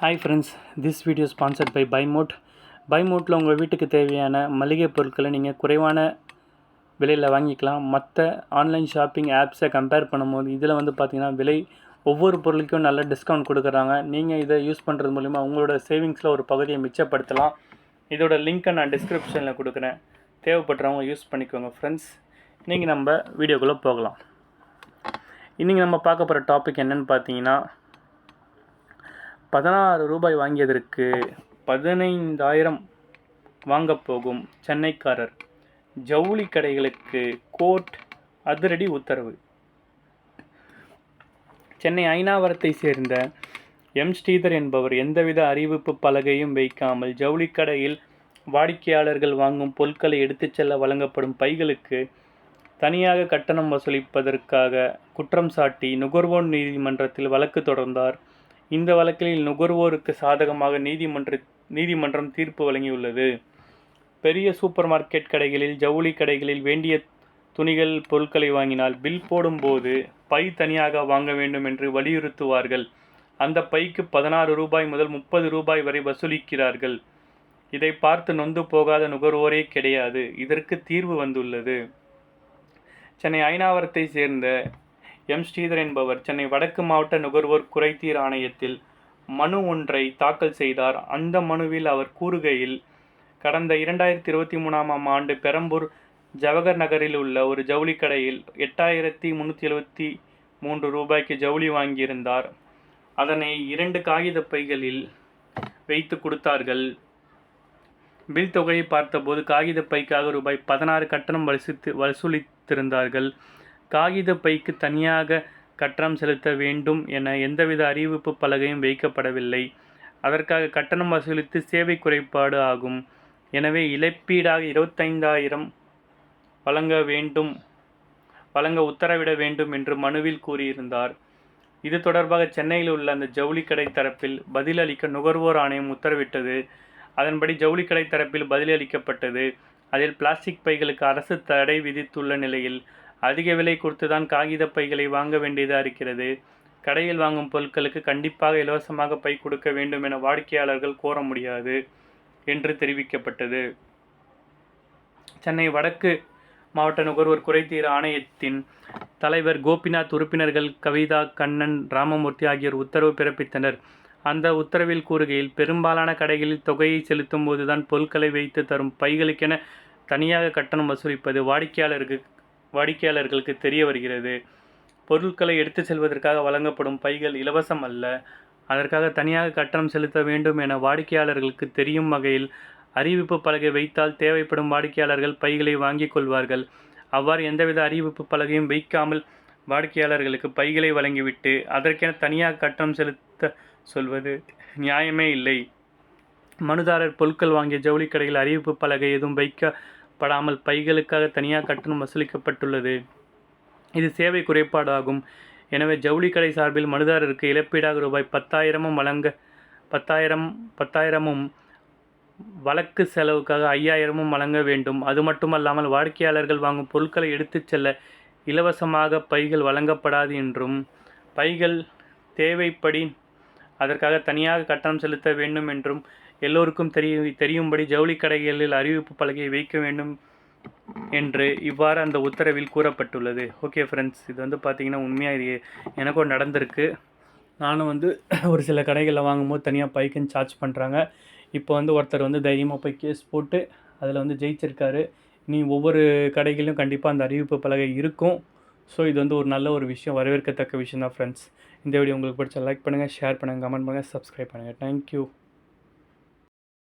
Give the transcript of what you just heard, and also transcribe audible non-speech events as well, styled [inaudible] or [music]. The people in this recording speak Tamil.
Hi friends this video sponsored by பைமோட் பைமோட்டில் உங்கள் வீட்டுக்கு தேவையான மளிகை பொருட்களை நீங்கள் குறைவான விலையில் வாங்கிக்கலாம். மற்ற ஆன்லைன் ஷாப்பிங் ஆப்ஸை கம்பேர் பண்ணும்போது இதில் வந்து பார்த்திங்கன்னா விலை ஒவ்வொரு பொருளுக்கும் நல்ல டிஸ்கவுண்ட் கொடுக்குறாங்க. நீங்கள் இதை யூஸ் பண்ணுறது மூலிமா உங்களோட சேவிங்ஸில் ஒரு பகுதியை மிச்சப்படுத்தலாம். இதோட லிங்க்கை நான் டிஸ்கிரிப்ஷனில் கொடுக்குறேன். தேவைப்படுறவங்க யூஸ் பண்ணிக்கோங்க ஃப்ரெண்ட்ஸ் இன்றைக்கி நம்ம வீடியோக்குள்ளே போகலாம். இன்றைக்கி நம்ம பார்க்க போகிற டாபிக் என்னென்னு பார்த்தீங்கன்னா பதினாறு ரூபாய் வாங்கியதற்கு பதினைந்தாயிரம் வாங்கப் போகும் சென்னைக்காரர் ஜவுளி கடைகளுக்கு கோர்ட் அதிரடி உத்தரவு. சென்னை ஐநாவரத்தை சேர்ந்த எம். ஸ்ரீதர் என்பவர் எந்தவித அறிவிப்பு பலகையும் வைக்காமல் ஜவுளி கடையில் வாடிக்கையாளர்கள் வாங்கும் பொருட்களை எடுத்துச் செல்ல வழங்கப்படும் பைகளுக்கு தனியாக கட்டணம் வசூலிப்பதற்காக குற்றம் சாட்டி நுகர்வோர் நீதிமன்றத்தில் வழக்கு தொடர்ந்தார். இந்த வழக்கில் நுகர்வோருக்கு சாதகமாக நீதிமன்ற நீதிமன்றம் தீர்ப்பு வழங்கியுள்ளது. பெரிய சூப்பர் மார்க்கெட் கடைகளில் ஜவுளி கடைகளில் வேண்டிய துணிகள் பொருட்களை வாங்கினால் பில் போடும்போது பை தனியாக வாங்க வேண்டும் என்று வலியுறுத்துவார்கள். அந்த பைக்கு பதினாறு ரூபாய் முதல் முப்பது ரூபாய் வரை வசூலிக்கிறார்கள். இதை பார்த்து நொந்து போகாத நுகர்வோரே கிடையாது. இதற்கு தீர்வு வந்துள்ளது. சென்னை ஐநாவரத்தை சேர்ந்த எம். ஸ்ரீதர் என்பவர் சென்னை வடக்கு மாவட்ட நுகர்வோர் குறைதீர் ஆணையத்தில் மனு ஒன்றை தாக்கல் செய்தார். அந்த மனுவில் அவர் கூறுகையில் கடந்த இரண்டாயிரத்தி இருபத்தி மூணாம் ஆண்டு பெரம்பூர் ஜவஹர் நகரில் உள்ள ஒரு ஜவுளி கடையில் எட்டாயிரத்தி முந்நூற்றி எழுபத்தி மூன்று ரூபாய்க்கு ஜவுளி வாங்கியிருந்தார். அதனை இரண்டு காகித பைகளில் வைத்து கொடுத்தார்கள். பில் தொகையை பார்த்தபோது காகித பைக்காக ரூபாய் பதினாறு கட்டணம் வசூலித்து வசூலித்திருந்தார்கள். காகித பைக்கு தனியாக கட்டணம் செலுத்த வேண்டும் என எந்தவித அறிவிப்பு பலகையும் வைக்கப்படவில்லை. அதற்காக கட்டணம் வசூலித்து சேவை குறைபாடு ஆகும். எனவே இழப்பீடாக இருபத்தைந்தாயிரம் வழங்க வேண்டும் வழங்க உத்தரவிட வேண்டும் என்று மனுவில் கூறியிருந்தார். இது தொடர்பாக சென்னையில் உள்ள அந்த ஜவுளி கடை தரப்பில் பதிலளிக்க நுகர்வோர் ஆணையம் உத்தரவிட்டது. அதன்படி ஜவுளி கடை தரப்பில் பதிலளிக்கப்பட்டது. அதில் பிளாஸ்டிக் பைகளுக்கு அரசு தடை விதித்துள்ள நிலையில் அதிக விலை கொடுத்து தான் காகித பைகளை வாங்க வேண்டியதாக இருக்கிறது. கடையில் வாங்கும் பொருட்களுக்கு கண்டிப்பாக இலவசமாக பை கொடுக்க வேண்டும் என வாடிக்கையாளர்கள் கோர முடியாது என்று தெரிவிக்கப்பட்டது. சென்னை வடக்கு மாவட்ட நுகர்வோர் குறைதீர் ஆணையத்தின் தலைவர் கோபிநாத் உறுப்பினர்கள் கவிதா கண்ணன் ராமமூர்த்தி ஆகியோர் உத்தரவு பிறப்பித்தனர். அந்த உத்தரவில் கூறுகையில் பெரும்பாலான கடைகளில் தொகையை செலுத்தும் போதுதான் பொருட்களை வைத்து தரும் பைகளுக்கென தனியாக கட்டணம் வசூலிப்பது வாடிக்கையாளருக்கு வாடிக்கையாளர்களுக்கு தெரிய வருகிறது. பொருட்களை எடுத்து செல்வதற்காக வழங்கப்படும் பைகள் இலவசம் அல்ல. அதற்காக தனியாக கட்டணம் செலுத்த வேண்டும் என வாடிக்கையாளர்களுக்கு தெரியும் வகையில் அறிவிப்பு பலகை வைத்தால் தேவைப்படும் வாடிக்கையாளர்கள் பைகளை வாங்கிக் கொள்வார்கள். அவ்வாறு எந்தவித அறிவிப்பு பலகையும் வைக்காமல் வாடிக்கையாளர்களுக்கு பைகளை வழங்கிவிட்டு அதற்கென தனியாக கட்டணம் செலுத்த சொல்வது நியாயமே இல்லை. மனுதாரர் பொருட்கள் வாங்கிய ஜவுளி கடையில் அறிவிப்பு பலகை எதுவும் வைக்க படாமல் பைகளுக்காக தனியாக கட்டணம் வசூலிக்கப்பட்டுள்ளது. இது சேவை குறைபாடாகும். எனவே ஜவுளி கடை சார்பில் மனுதாரருக்கு இழப்பீடாக ரூபாய் பத்தாயிரமும் வழங்க பத்தாயிரம் பத்தாயிரமும் வழக்கு செலவுக்காக ஐயாயிரமும் வழங்க வேண்டும். அது மட்டுமல்லாமல் வாடிக்கையாளர்கள் வாங்கும் பொருட்களை எடுத்துச் செல்ல இலவசமாக பைகள் வழங்கப்படாது என்றும் பைகள் தேவைப்படி அதற்காக தனியாக கட்டணம் செலுத்த வேண்டும் என்றும் எல்லோருக்கும் தெரிய தெரியும்படி ஜவுளி கடைகளில் அறிவிப்பு பலகையை வைக்க வேண்டும் என்று இவ்வாறு அந்த உத்தரவில் கூறப்பட்டுள்ளது. ஓகே ஃப்ரெண்ட்ஸ் இது வந்து பார்த்திங்கன்னா உண்மையாக இது எனக்கும் நடந்திருக்கு. நானும் வந்து [clears throat] ஒரு சில கடைகளில் வாங்கும்போது தனியாக பைக்குன்னு சார்ஜ் பண்ணுறாங்க இப்போ வந்து ஒருத்தர் வந்து தைரியமாக போய் கேஸ் போட்டு அதில் வந்து ஜெயிச்சிருக்காரு. நீ ஒவ்வொரு கடைகளிலும் கண்டிப்பாக அந்த அறிவிப்பு பலகை இருக்கும். ஸோ இது வந்து ஒரு நல்ல ஒரு விஷயம் வரவேற்கத்தக்க விஷயம் தான் ஃப்ரெண்ட்ஸ் இந்த வீடியோ உங்களுக்கு பிடிச்ச லைக் பண்ணுங்கள் ஷேர் பண்ணுங்கள் கமெண்ட் பண்ணுங்கள் சப்ஸ்கிரைப் பண்ணுங்கள் தேங்க்யூ